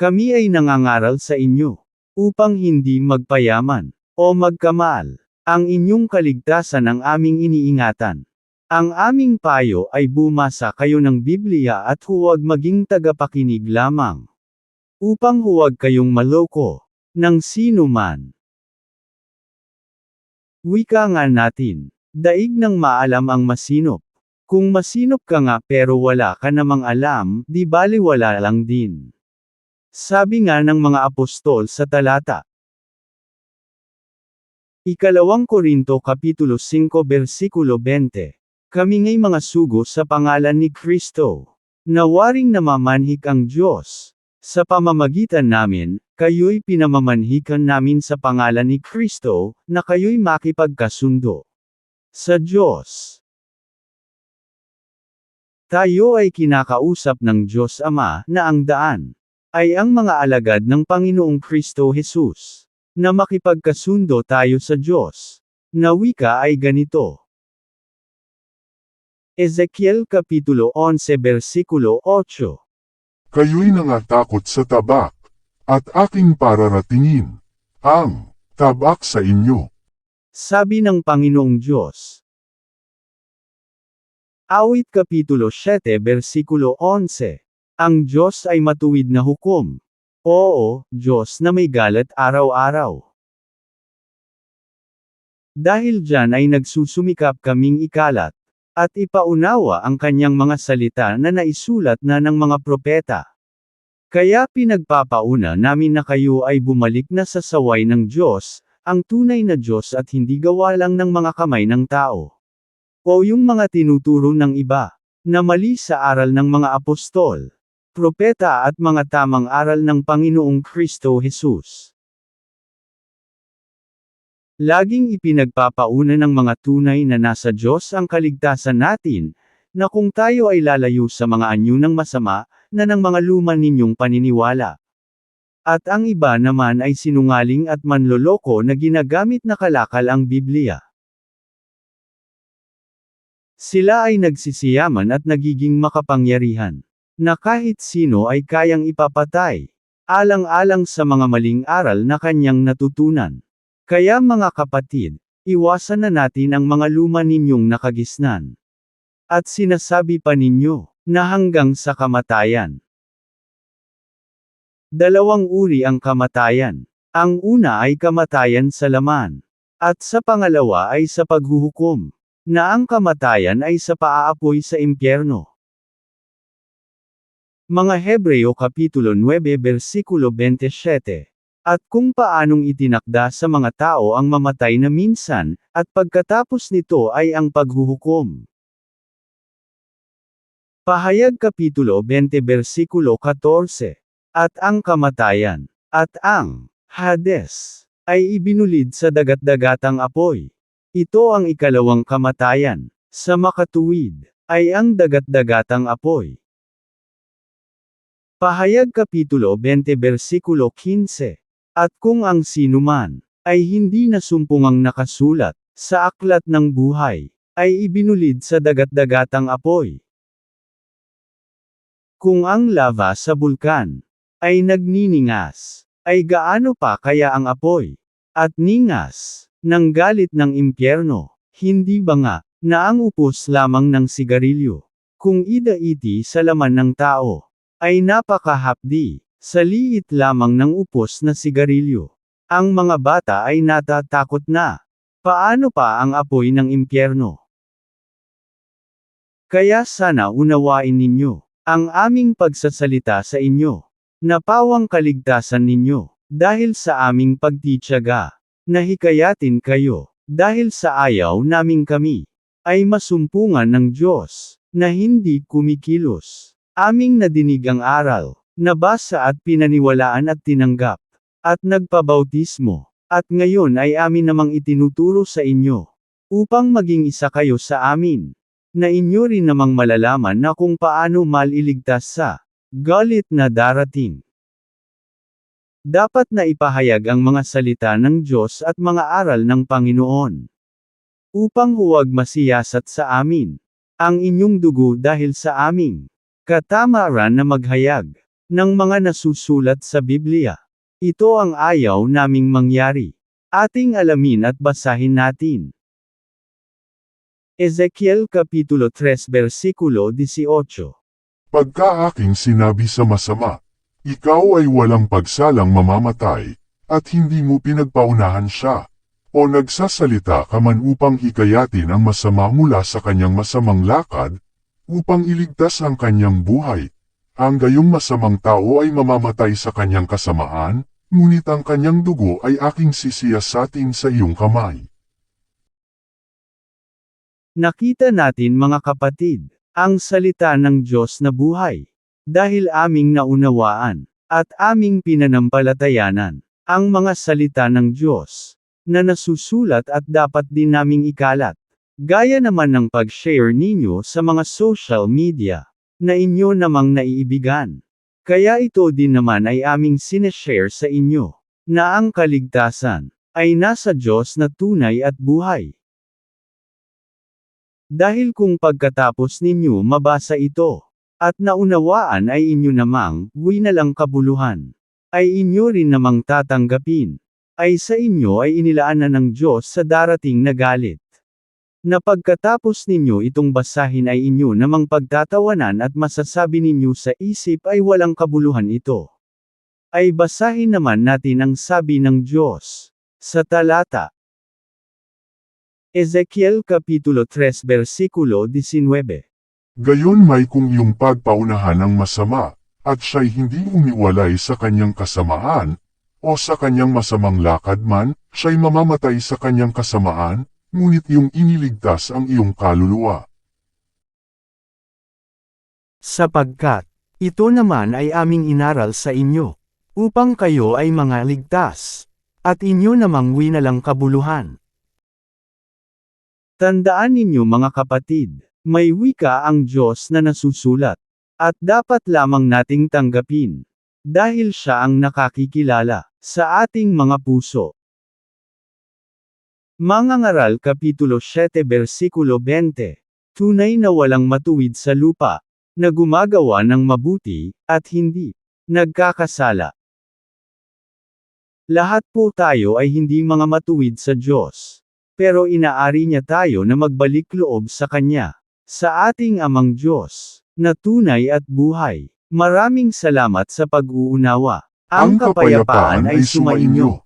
Kami ay nangangaral sa inyo, upang hindi magpayaman, o magkamal. Ang inyong kaligtasan ang aming iniingatan. Ang aming payo ay bumasa kayo ng Biblia at huwag maging tagapakinig lamang. Upang huwag kayong maloko, ng sino man. Wika nga natin, daig ng maalam ang masinop. Kung masinop ka nga pero wala ka namang alam, di bali wala lang din. Sabi nga ng mga apostol sa talata. Ikalawang Korinto Kapitulo 5 Versikulo 20. Kami nga'y mga sugo sa pangalan ni Kristo. Nawaring namamanhik ang Diyos. Sa pamamagitan namin, kayo'y pinamamanhikan namin sa pangalan ni Kristo, na kayo'y makipagkasundo. Sa Diyos. Tayo ay kinakausap ng Diyos Ama, na ang daan, ay ang mga alagad ng Panginoong Kristo Jesus na makipagkasundo tayo sa Diyos. Na wika ay ganito. Ezekiel Kapitulo 11 Versikulo 8 Kayo'y nangatakot sa tabak, at aking pararatingin, ang tabak sa inyo. Sabi ng Panginoong Diyos. Awit Kapitulo 7 Versikulo 11 Ang Diyos ay matuwid na hukom. Oo, Diyos na may galat araw-araw. Dahil dyan ay nagsusumikap kaming ikalat, at ipaunawa ang kanyang mga salita na naisulat na ng mga propeta. Kaya pinagpapauna namin na kayo ay bumalik na sa saway ng Diyos, ang tunay na Diyos at hindi gawa lang ng mga kamay ng tao. O yung mga tinuturo ng iba, na mali sa aral ng mga apostol propeta at mga tamang aral ng Panginoong Kristo Jesus. Laging ipinagpapauna ng mga tunay na nasa Diyos ang kaligtasan natin, na kung tayo ay lalayo sa mga anyo ng masama, na ng mga luma ninyong paniniwala. At ang iba naman ay sinungaling at manloloko na ginagamit na kalakal ang Biblia. Sila ay nagsisiyaman at nagiging makapangyarihan na kahit sino ay kayang ipapatay, alang-alang sa mga maling aral na kanyang natutunan. Kaya mga kapatid, iwasan na natin ang mga luma ninyong nakagisnan. At sinasabi pa ninyo, na hanggang sa kamatayan. Dalawang uri ang kamatayan. Ang una ay kamatayan sa laman. At sa pangalawa ay sa paghuhukom. Na ang kamatayan ay sa paaapoy sa impyerno. Mga Hebreo Kapitulo 9 Versikulo 27. At kung paanong itinakda sa mga tao ang mamatay na minsan, at pagkatapos nito ay ang paghuhukom. Pahayag Kapitulo 20 Versikulo 14. At ang kamatayan, at ang Hades, ay ibinulid sa dagat-dagatang apoy. Ito ang ikalawang kamatayan, sa makatuwid, ay ang dagat-dagatang apoy. Pahayag Kapitulo 20 Versikulo 15. At kung ang sinuman, ay hindi nasumpungang nakasulat, sa aklat ng buhay, ay ibinulid sa dagat-dagatang apoy. Kung ang lava sa bulkan, ay nagniningas, ay gaano pa kaya ang apoy, at ningas, ng galit ng impyerno, hindi ba nga, na ang upos lamang ng sigarilyo, kung ida-iti sa laman ng tao, ay napakahapdi, sa liit lamang ng upos na sigarilyo. Ang mga bata ay natatakot na. Paano pa ang apoy ng impyerno? Kaya sana unawain ninyo, ang aming pagsasalita sa inyo, napawang kaligtasan ninyo, dahil sa aming pagtityaga, nahikayatin kayo, dahil sa ayaw naming kami, ay masumpungan ng Diyos, na hindi kumikilos. Aming nadinig ang aral, nabasa at pinaniwalaan at tinanggap, at nagpabautismo, at ngayon ay amin namang itinuturo sa inyo, upang maging isa kayo sa amin, na inyo rin namang malalaman na kung paano maliligtas sa galit na darating. Dapat na ipahayag ang mga salita ng Diyos at mga aral ng Panginoon. Upang huwag masiyasat sa amin, ang inyong dugo dahil sa aming katamaran na maghayag ng mga nasusulat sa Biblia. Ito ang ayaw naming mangyari. Ating alamin at basahin natin. Ezekiel Kapitulo 3 Versikulo 18 Pagka aking sinabi sa masama, ikaw ay walang pagsalang mamamatay, at hindi mo pinagpaunahan siya, o nagsasalita ka man upang hikayatin ang masama mula sa kanyang masamang lakad, upang iligtas ang kanyang buhay. Ang gayong masamang tao ay mamamatay sa kanyang kasamaan, ngunit ang kanyang dugo ay aking sisiyasatin sa iyong kamay. Nakita natin mga kapatid, ang salita ng Diyos na buhay. Dahil aming naunawaan, at aming pinanampalatayanan, ang mga salita ng Diyos, na nasusulat at dapat din naming ikalat. Gaya naman ng pag-share ninyo sa mga social media, na inyo namang naiibigan. Kaya ito din naman ay aming sineshare sa inyo, na ang kaligtasan, ay nasa Diyos na tunay at buhay. Dahil kung pagkatapos ninyo mabasa ito, at naunawaan ay inyo namang, winalang kabuluhan, ay inyo rin namang tatanggapin, ay sa inyo ay inilaanan ng Diyos sa darating na galit. Na pagkatapos ninyo itong basahin ay inyo namang pagtatawanan at masasabi ninyo sa isip ay walang kabuluhan ito. Ay basahin naman natin ang sabi ng Diyos, sa talata. Ezekiel Kapitulo 3 Versikulo 19 Gayon may kung iyong pagpaunahan ng masama, at siya'y hindi umiwalay sa kanyang kasamaan, o sa kanyang masamang lakad man, siya'y mamamatay sa kanyang kasamaan, ngunit iyong iniligtas ang iyong kaluluwa. Sapagkat, ito naman ay aming inaral sa inyo, upang kayo ay mga ligtas, at inyo namang winalang kabuluhan. Tandaan ninyo mga kapatid, may wika ang Diyos na nasusulat, at dapat lamang nating tanggapin, dahil siya ang nakakikilala, sa ating mga puso. Mga ngaral Kapitulo 7 Versikulo 20 Tunay na walang matuwid sa lupa, na gumagawa ng mabuti, at hindi nagkakasala. Lahat po tayo ay hindi mga matuwid sa Diyos. Pero inaari niya tayo na magbalik loob sa Kanya, sa ating Amang Diyos, na tunay at buhay. Maraming salamat sa pag-uunawa. Ang kapayapaan ay sumainyo.